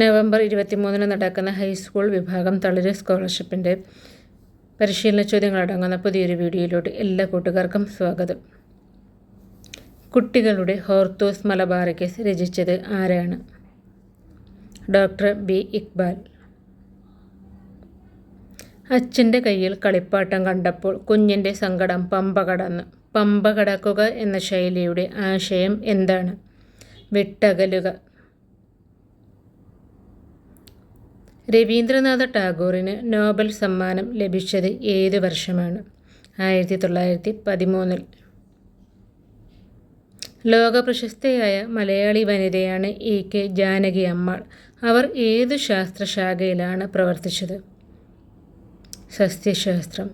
November ഇരുപത്തിമൂന്നിന് നടക്കുന്ന high school വിഭാഗം തളിര് സ്കോളർഷിപ്പിന്റെ പരിശീലന ചോദ്യങ്ങളടങ്ങുന്ന പുതിയൊരു വീഡിയോയിലോട്ട് എല്ലാ കൂട്ടുകാർക്കും സ്വാഗതം. കുട്ടികളുടെ ഹോർത്തോസ് മലബാറിക്കസ് രചിച്ചത് ആരാണ്? Doctor B. ഇക്ബാൽ. അച്ഛന്റെ കയ്യിൽ കളിപ്പാട്ടം കണ്ടപ്പോൾ കുഞ്ഞിന്റെ സങ്കടം പമ്പ കടന്നു പമ്പ കടക്കുക എന്ന ശൈലിയുടെ ആശയം എന്താണ്? വിട്ടകലുക രവീന്ദ്രനാഥ ടാഗോറിന് നോബൽ സമ്മാനം ലഭിച്ചത് ഏത് വർഷമാണ്? ആയിരത്തി തൊള്ളായിരത്തി പതിമൂന്നിൽ ലോകപ്രശസ്തയായ മലയാളി വനിതയാണ് എ കെ ജാനകി അമ്മാൾ. അവർ ഏത് ശാസ്ത്രശാഖയിലാണ് പ്രവർത്തിച്ചത്? സസ്യശാസ്ത്രം.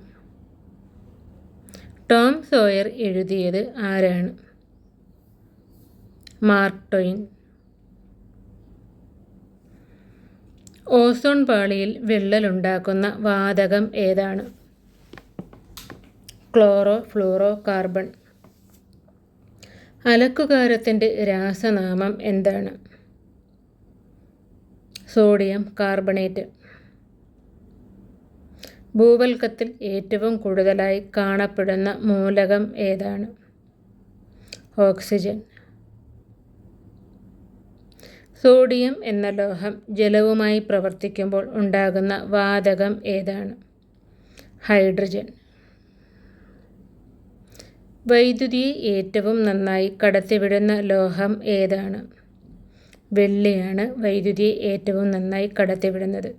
ടോം സോയർ എഴുതിയത് ആരാണ്? മാർക്ക് ഓസോൺ പാളിയിൽ വിള്ളലുണ്ടാക്കുന്ന വാതകം ഏതാണ്? Chloro fluoro carbon. അലക്കുകാരത്തിന്റെ രാസനാമം എന്താണ്? Sodium carbonate. ഭൂവൽക്കത്തിൽ ഏറ്റവും കൂടുതലായി കാണപ്പെടുന്ന മൂലകം ഏതാണ്? ഓക്സിജൻ. സോഡിയം എന്ന ലോഹം ജലവുമായി പ്രവർത്തിക്കുമ്പോൾ ഉണ്ടാകുന്ന വാതകം ഏതാണ്? ഹൈഡ്രജൻ. വൈദ്യുതിയെ ഏറ്റവും നന്നായി കടത്തിവിടുന്ന ലോഹം ഏതാണ്? വെള്ളിയാണ് വൈദ്യുതിയെ ഏറ്റവും നന്നായി കടത്തിവിടുന്നത്.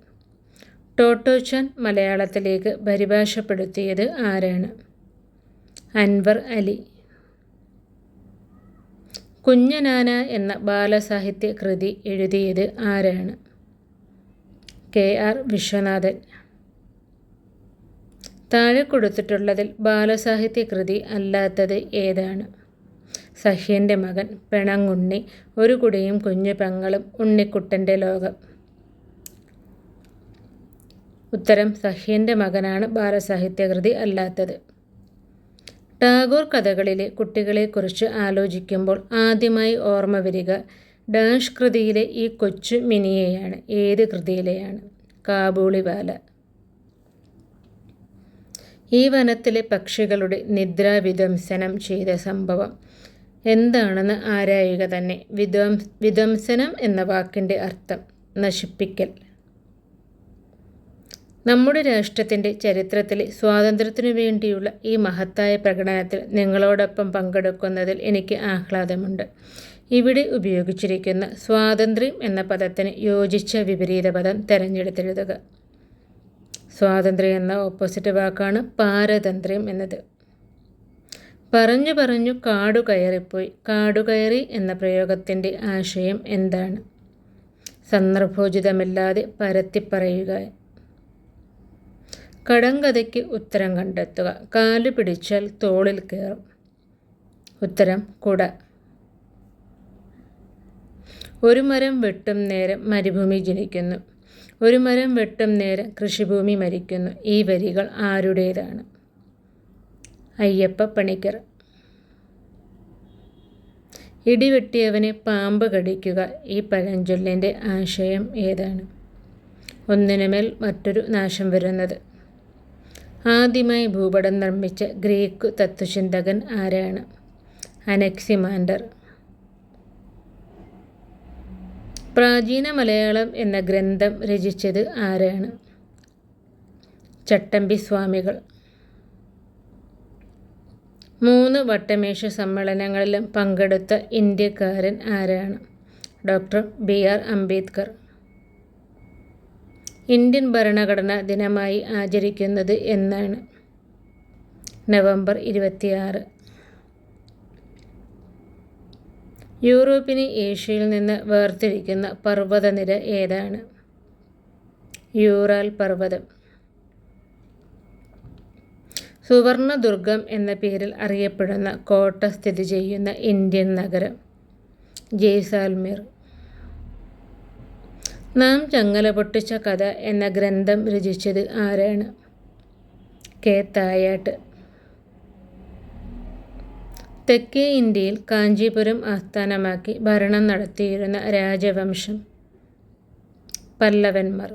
ടോട്ടോച്ചൻ മലയാളത്തിലേക്ക് പരിഭാഷപ്പെടുത്തിയത് ആരാണ്? അൻവർ അലി. കുഞ്ഞനാന എന്ന ബാലസാഹിത്യ കൃതി എഴുതിയത് ആരാണ്? K R Viswanathan. താഴെ കൊടുത്തിട്ടുള്ളതിൽ ബാലസാഹിത്യ കൃതി അല്ലാത്തത് ഏതാണ്? സഹ്യന്റെ മകൻ പെണങ്ങുണ്ണി ഒരു കുടിയും കുഞ്ഞു പെങ്ങളും ഉണ്ണിക്കുട്ടന്റെ ലോകം. ഉത്തരം സഹ്യന്റെ മകനാണ് ബാലസാഹിത്യകൃതി അല്ലാത്തത്. ടാഗോർ കഥകളിലെ കുട്ടികളെക്കുറിച്ച് ആലോചിക്കുമ്പോൾ ആദ്യമായി ഓർമ്മ വരിക ഡാഷ് കൃതിയിലെ ഈ കൊച്ചു മിനിയെയാണ് ഏത് കൃതിയിലെയാണ്? കാബൂളിവാല ഈ വനത്തിലെ പക്ഷികളുടെ നിദ്രാവിധ്വംസനം ചെയ്ത സംഭവം എന്താണെന്ന് ആരായുക തന്നെ? വിധ്വം വിധ്വംസനം എന്ന വാക്കിന്റെ അർത്ഥം നശിപ്പിക്കൽ. നമ്മുടെ രാഷ്ട്രത്തിന്റെ ചരിത്രത്തിലെ സ്വാതന്ത്ര്യത്തിനു വേണ്ടിയുള്ള ഈ മഹത്തായ പ്രകടനത്തിൽ നിങ്ങളോടൊപ്പം പങ്കെടുക്കുന്നതിൽ എനിക്ക് ആഹ്ലാദമുണ്ട്. ഇവിടെ ഉപയോഗിച്ചിരിക്കുന്ന സ്വാതന്ത്ര്യം എന്ന പദത്തിന് യോജിച്ച വിപരീത പദം തിരഞ്ഞെടുത്തെഴുതുക സ്വാതന്ത്ര്യം എന്ന ഓപ്പോസിറ്റ് വാക്കാണ് പാരതന്ത്ര്യം എന്നത്. പറഞ്ഞു പറഞ്ഞു കാടു കയറിപ്പോയി കാടുകയറി എന്ന പ്രയോഗത്തിന്റെ ആശയം എന്താണ്? സന്ദർഭോചിതമല്ലാതെ പരത്തിപ്പറയുക കടങ്കഥയ്ക്ക് ഉത്തരം കണ്ടെത്തുക. കാൽ പിടിച്ചാൽ തോളിൽ കയറും. ഉത്തരം കുട. ഒരു മരം വെട്ടും നേരം മരുഭൂമി ജനിക്കുന്നു. ഒരു മരം വെട്ടും നേരം കൃഷിഭൂമി മരിക്കുന്നു. ഈ വരികൾ ആരുടേതാണ്? അയ്യപ്പ പണിക്കർ. ഇടിവെട്ടിയവനെ പാമ്പ് കടിക്കുക. ഈ പഴഞ്ചൊല്ലിന്റെ ആശയം ഏതാണ്? ഒന്നിനുമേൽ മറ്റൊരു നാശം വരുന്നത്. ആദ്യമായി ഭൂപടം നിർമ്മിച്ച ഗ്രീക്ക് തത്വചിന്തകൻ ആരാണ്? അനക്സിമാൻഡർ പ്രാചീന മലയാളം എന്ന ഗ്രന്ഥം രചിച്ചത് ആരാണ്? ചട്ടമ്പി സ്വാമികൾ. മൂന്ന് വട്ടമേശ സമ്മേളനങ്ങളിലും പങ്കെടുത്ത ഇന്ത്യക്കാരൻ ആരാണ്? Doctor B R Ambedkar. Indian ഭരണഘടനാ ദിനമായി ആചരിക്കുന്നത് എന്നാണ്. നവംബർ ഇരുപത്തിയാറ്. യൂറോപ്പിനെ ഏഷ്യയിൽ നിന്ന് വേർതിരിക്കുന്ന പർവതനിര ഏതാണ്? യൂറാൽ പർവതം. സുവർണദുർഗം എന്ന പേരിൽ അറിയപ്പെടുന്ന കോട്ട സ്ഥിതി ചെയ്യുന്ന ഇന്ത്യൻ നഗരം ജയ്സാൽമീർ. നാം ചങ്ങല പൊട്ടിച്ച കഥ എന്ന ഗ്രന്ഥം രചിച്ചത് ആരാണ്? കെ. തായാട്ട്. തെക്കേ ഇന്ത്യയിൽ കാഞ്ചീപുരം ആസ്ഥാനമാക്കി ഭരണം നടത്തിയിരുന്ന രാജവംശം പല്ലവന്മാർ.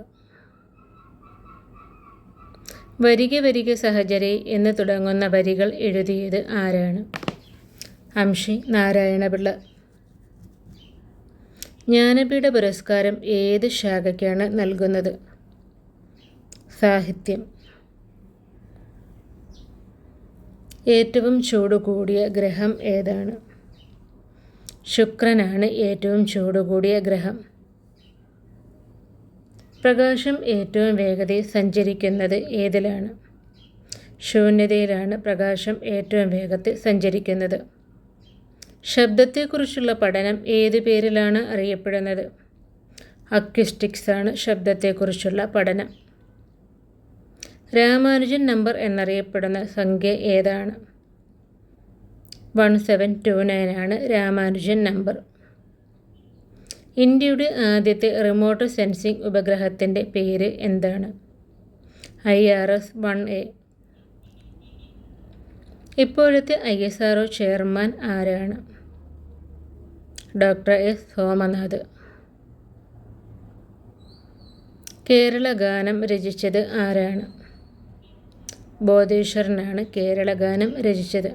വരിക വരിക സഹചരെ എന്ന് തുടങ്ങുന്ന വരികൾ എഴുതിയത് ആരാണ്? അംഷി നാരായണപിള്ള. ജ്ഞാനപീഠ പുരസ്കാരം ഏത് ശാഖയ്ക്കാണ് നൽകുന്നത്? സാഹിത്യം. ഏറ്റവും ചൂട് കൂടിയ ഗ്രഹം ഏതാണ്? ശുക്രനാണ് ഏറ്റവും ചൂട് കൂടിയ ഗ്രഹം. പ്രകാശം ഏറ്റവും വേഗതയിൽ സഞ്ചരിക്കുന്നത് ഏതിലാണ്? ശൂന്യതയിലാണ് പ്രകാശം ഏറ്റവും വേഗത്തിൽ സഞ്ചരിക്കുന്നത്. ശബ്ദത്തെക്കുറിച്ചുള്ള പഠനം ഏത് പേരിലാണ് അറിയപ്പെടുന്നത്? അക്വിസ്റ്റിക്സ് ആണ് ശബ്ദത്തെക്കുറിച്ചുള്ള പഠനം. രാമാനുജൻ നമ്പർ എന്നറിയപ്പെടുന്ന സംഖ്യ ഏതാണ്? വൺ സെവൻ ടു നയൻ ആണ് രാമാനുജൻ നമ്പർ. ഇന്ത്യയുടെ ആദ്യത്തെ റിമോട്ട് സെൻസിംഗ് ഉപഗ്രഹത്തിന്റെ പേര് എന്താണ്? I R S one A. ഇപ്പോഴത്തെ ഐ എസ് ആർ ചെയർമാൻ ആരാണ്? Doctor S. സോമനാഥ്. കേരള ഗാനം രചിച്ചത് ആരാണ്? ബോധേശ്വരനാണ് കേരള ഗാനം രചിച്ചത്.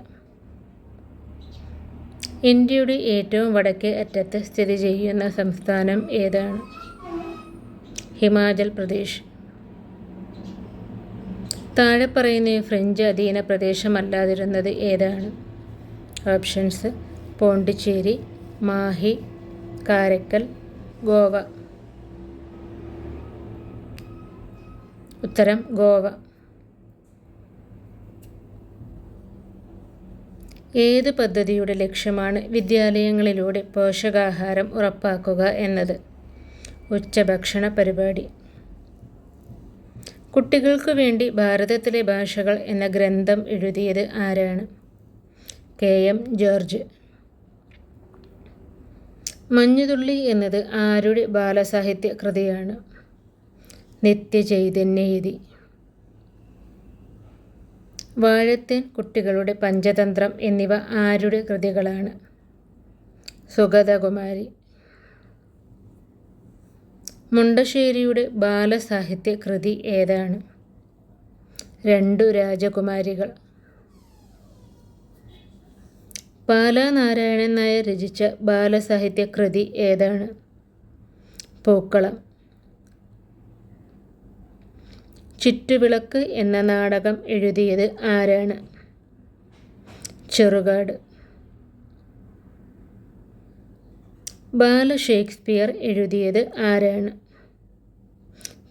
ഇന്ത്യയുടെ ഏറ്റവും വടക്കേ അറ്റത്ത് സ്ഥിതി ചെയ്യുന്ന സംസ്ഥാനം ഏതാണ്? ഹിമാചൽ പ്രദേശ്. താഴെ പറയുന്ന ഫ്രഞ്ച് അധീന പ്രദേശമല്ലാതിരുന്നത് ഏതാണ്? ഓപ്ഷൻസ് പോണ്ടിച്ചേരി മാഹി കാരക്കൽ ഗോവ. ഉത്തരം ഗോവ. ഏത് പദ്ധതിയുടെ ലക്ഷ്യമാണ് വിദ്യാലയങ്ങളിലൂടെ പോഷകാഹാരം ഉറപ്പാക്കുക എന്നത്? ഉച്ചഭക്ഷണ പരിപാടി. കുട്ടികൾക്ക് വേണ്ടി ഭാരതത്തിലെ ഭാഷകൾ എന്ന ഗ്രന്ഥം എഴുതിയത് ആരാണ്? കെ. എം. ജോർജ്. മഞ്ഞുതുള്ളി എന്നത് ആരുടെ ബാലസാഹിത്യ കൃതിയാണ്? നിത്യചൈതന്യയതി വാഴത്തേൻ കുട്ടികളുടെ പഞ്ചതന്ത്രം എന്നിവ ആരുടെ കൃതികളാണ്? സുഗതകുമാരി. മുണ്ടശ്ശേരിയുടെ ബാലസാഹിത്യ കൃതി ഏതാണ്? രണ്ടു രാജകുമാരികൾ. പാലാ നാരായണൻ നായർ രചിച്ച ബാലസാഹിത്യ കൃതി ഏതാണ്? പൂക്കളം. ചുറ്റുവിളക്ക് എന്ന നാടകം എഴുതിയത് ആരാണ്? ചെറുകാട്. ബാല ഷേക്സ്പിയർ എഴുതിയത് ആരാണ്?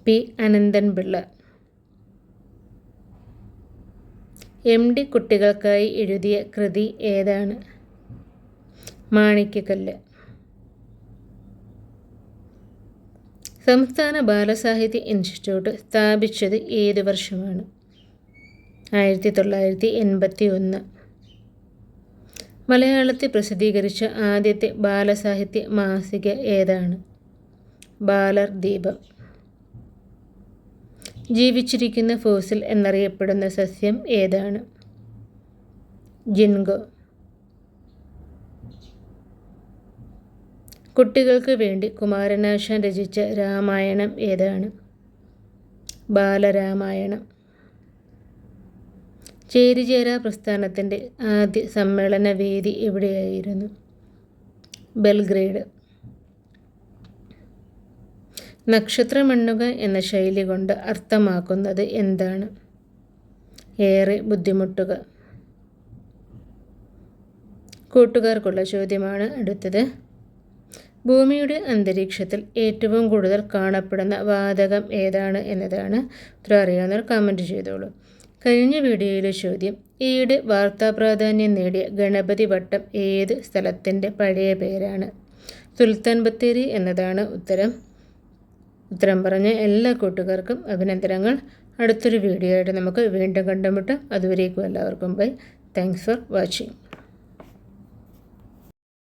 പി. അനന്തൻപിള്ള. എം. ഡി. കുട്ടികൾക്കായി എഴുതിയ കൃതി ഏതാണ്? മാണിക്കക്കല്ല് സംസ്ഥാന ബാലസാഹിത്യ ഇൻസ്റ്റിറ്റ്യൂട്ട് സ്ഥാപിച്ചത് ഏത് വർഷമാണ്? ആയിരത്തി തൊള്ളായിരത്തി എൺപത്തി ഒന്ന്. മലയാളത്തിൽ പ്രസിദ്ധീകരിച്ച ആദ്യത്തെ ബാലസാഹിത്യ മാസിക ഏതാണ്? ബാലർ ദീപം. ജീവിച്ചിരിക്കുന്ന ഫോസിൽ എന്നറിയപ്പെടുന്ന സസ്യം ഏതാണ്? ജിൻഗോ. കുട്ടികൾക്ക് വേണ്ടി കുമാരനാശാൻ രചിച്ച രാമായണം ഏതാണ്? ബാലരാമായണം. ചേരിചേര പ്രസ്ഥാനത്തിന്റെ ആദ്യ സമ്മേളന വേദി എവിടെയായിരുന്നു? ബെൽഗ്രേഡ്. നക്ഷത്രമണ്ണുക എന്ന ശൈലി കൊണ്ട് അർത്ഥമാക്കുന്നത് എന്താണ്? ഏറെ ബുദ്ധിമുട്ടുക. കൂട്ടുകാർക്കുള്ള ചോദ്യമാണ് അടുത്തത്. ഭൂമിയുടെ അന്തരീക്ഷത്തിൽ ഏറ്റവും കൂടുതൽ കാണപ്പെടുന്ന വാതകം ഏതാണ് എന്നതാണ്. ഉത്തരം അറിയാവുന്നവർ കമന്റ് ചെയ്തോളൂ. കഴിഞ്ഞ വീഡിയോയിലെ ചോദ്യം ഈയിടെ വാർത്താ പ്രാധാന്യം നേടിയ ഗണപതി വട്ടം ഏത് സ്ഥലത്തിന്റെ പഴയ പേരാണ്? സുൽത്താൻ ബത്തേരി എന്നതാണ് ഉത്തരം. ഉത്തരം പറഞ്ഞ എല്ലാ കൂട്ടുകാർക്കും അഭിനന്ദനങ്ങൾ. അടുത്തൊരു വീഡിയോ ആയിട്ട് നമുക്ക് വീണ്ടും കണ്ടുമുട്ടാം. അതുവരേക്കും എല്ലാവർക്കും ബൈ. Thanks for watching